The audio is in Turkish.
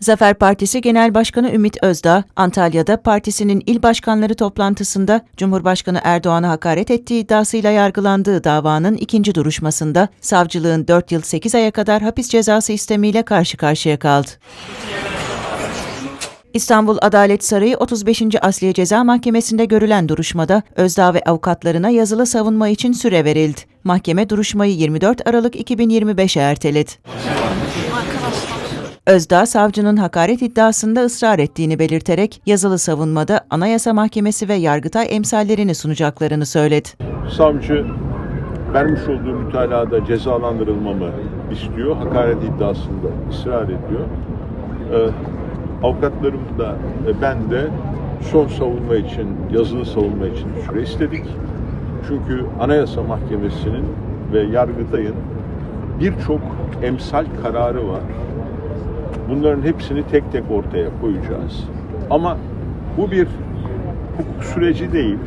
Zafer Partisi Genel Başkanı Ümit Özdağ, Antalya'da partisinin il başkanları toplantısında Cumhurbaşkanı Erdoğan'a hakaret ettiği iddiasıyla yargılandığı davanın ikinci duruşmasında savcılığın 4 yıl 8 aya kadar hapis cezası istemiyle karşı karşıya kaldı. İstanbul Adalet Sarayı 35. Asliye Ceza Mahkemesi'nde görülen duruşmada Özdağ ve avukatlarına yazılı savunma için süre verildi. Mahkeme duruşmayı 24 Aralık 2025'e erteledi. Özdağ, savcının hakaret iddiasında ısrar ettiğini belirterek yazılı savunmada Anayasa Mahkemesi ve Yargıtay emsallerini sunacaklarını söyledi. Savcı vermiş olduğu mütalada cezalandırılmamı istiyor. Hakaret iddiasında ısrar ediyor. Ee, avukatlarım da e, ben de son savunma için, yazılı savunma için süre istedik. Çünkü Anayasa Mahkemesi'nin ve Yargıtay'ın birçok emsal kararı var. Bunların hepsini tek tek ortaya koyacağız. Ama bu bir hukuk süreci değil.